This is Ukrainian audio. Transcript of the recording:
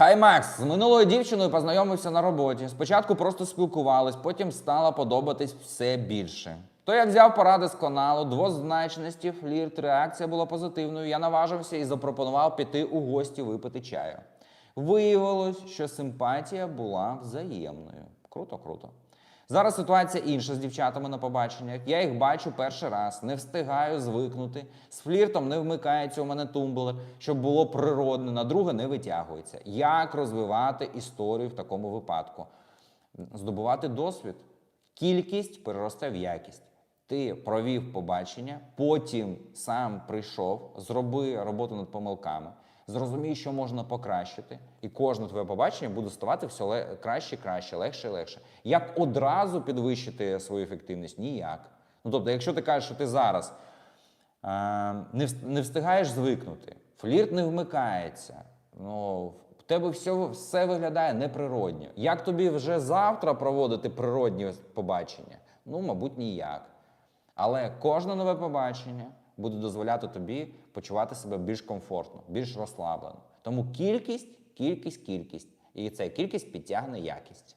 Хай Макс, з минулою дівчиною познайомився на роботі. Спочатку просто спілкувались, потім стало подобатись все більше. То як взяв поради з каналу, двозначності, флірт, реакція була позитивною. Я наважився і запропонував піти у гості випити чаю. Виявилось, що симпатія була взаємною. Круто, круто. Зараз ситуація інша з дівчатами на побаченнях. Я їх бачу перший раз, не встигаю звикнути. З фліртом не вмикається у мене тумблер, щоб було природне, на друге не витягується. Як розвивати історію в такому випадку? Здобувати досвід. Кількість переросте в якість. Ти провів побачення, потім сам прийшов, зроби роботу над помилками, зрозумій, що можна покращити, і кожне твоє побачення буде ставати все краще, краще, легше і легше. Як одразу підвищити свою ефективність? Ніяк. Ну тобто, якщо ти кажеш, що ти зараз е, не встигаєш звикнути, флірт не вмикається, ну, в тебе все, все виглядає неприродньо. Як тобі вже завтра проводити природні побачення? Ну, мабуть, ніяк. Але кожне нове побачення буде дозволяти тобі почувати себе більш комфортно, більш розслаблено. Тому кількість, кількість, кількість. І ця кількість підтягне якість.